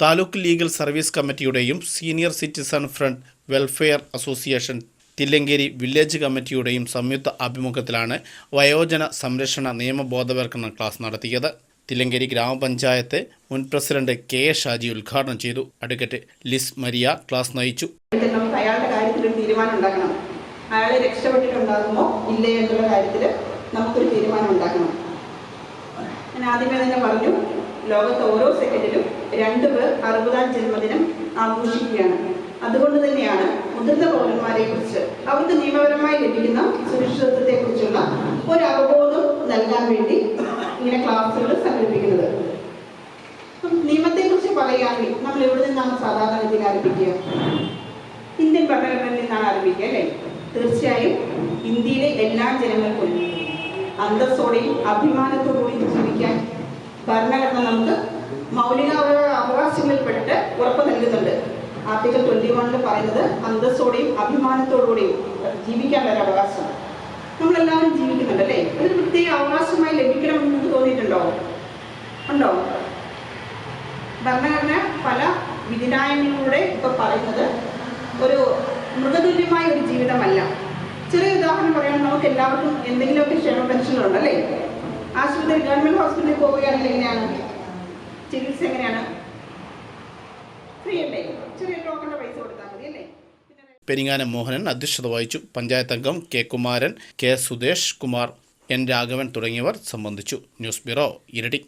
Taluk legal service കമ്മിറ്റിയുടെയും senior citizen front welfare association Thillankeri village കമ്മിറ്റിയുടെയും സംയുക്ത ആഭിമുഖ്യത്തിലാണ് വയോജന സംരക്ഷണ നിയമബോധവൽക്കരണ ക്ലാസ് നടത്തിയത്. തില്ലങ്കേരി ഗ്രാമപഞ്ചായത്ത് മുൻ പ്രസിഡന്റ് കെ എ ഷാജി ഉദ്ഘാടനം ചെയ്തു. അഡ്വക്കേറ്റ് ലിസ് മരിയ ക്ലാസ് നയിച്ചു. കാര്യത്തിൽ തീരുമാനം അയാളെ രക്ഷപ്പെട്ടിട്ടുണ്ടാകുമോ ഇല്ലേ എന്നുള്ള കാര്യത്തിൽ നമുക്കൊരു തീരുമാനം ഉണ്ടാക്കണം. ഞാൻ ആദ്യമേ തന്നെ പറഞ്ഞു ലോകത്ത് ഓരോ സെക്കൻഡിലും രണ്ട് പേർ അറുപതാം ജന്മദിനം ആഘോഷിക്കുകയാണ്. അതുകൊണ്ട് തന്നെയാണ് മുതിർന്ന പൗരന്മാരെ കുറിച്ച് അവർക്ക് നിയമപരമായി ലഭിക്കുന്ന സുരക്ഷിതത്വത്തെ കുറിച്ചുള്ള ഒരു അവബോധം നൽകാൻ വേണ്ടി ഇങ്ങനെ ക്ലാസ്സുകൾ സംഘടിപ്പിക്കുന്നത്. നിയമത്തെ കുറിച്ച് പറയുകയാണെങ്കിൽ നമ്മൾ എവിടെ നിന്നാണ് സാധാരണ ഇതിൽ ആരംഭിക്കുക? ഇന്ത്യൻ ഭരണഘടനയിൽ നിന്നാണ് ആരംഭിക്കുക അല്ലേ? തീർച്ചയായും ഇന്ത്യയിലെ എല്ലാ ജനങ്ങൾക്കും അന്തസ്സോടെയും അഭിമാനത്തോടുകൂടി ജീവിക്കാൻ ഭരണഘടന നമുക്ക് മൗലിക അവ- അവകാശങ്ങളിൽപ്പെട്ട് ഉറപ്പ് നൽകുന്നുണ്ട്. ആർട്ടിക്കൽ ട്വന്റി വണ്ണിൽ പറയുന്നത് അന്തസ്സോടെയും അഭിമാനത്തോടുകൂടിയും ജീവിക്കാനുള്ള ഒരു അവകാശം. നമ്മളെല്ലാവരും ജീവിക്കുന്നുണ്ട് അല്ലേ അതൊരു പ്രത്യേക അവകാശമായി ലഭിക്കണമെന്ന് നിങ്ങൾക്ക് തോന്നിയിട്ടുണ്ടോ? ഉണ്ടോ? ഭരണഘടന പല വിധിന്യായങ്ങളിലൂടെ ഇപ്പൊ പറയുന്നത് ഒരു മൃഗതുല്യമായ ഒരു ജീവിതമല്ല. ചെറിയ ഉദാഹരണം പറയുകയാണെങ്കിൽ നമുക്ക് എല്ലാവർക്കും എന്തെങ്കിലുമൊക്കെ ക്ഷേമ പെൻഷനുണ്ട് അല്ലേ ആശുപത്രി ഗവൺമെന്റ് ഹോസ്പിറ്റലിൽ പോവുകയാണെങ്കിൽ എങ്ങനെയാണ്? ചികിത്സ എങ്ങനെയാണ്? അല്ലേ? പെരിങ്ങാനം മോഹനൻ അധ്യക്ഷത വഹിച്ചു. പഞ്ചായത്ത് അംഗം K Kumaran K Sudesh Kumar N Raghavan തുടങ്ങിയവർ സംബന്ധിച്ചു. ന്യൂസ് ബ്യൂറോ ഇരട്ടി.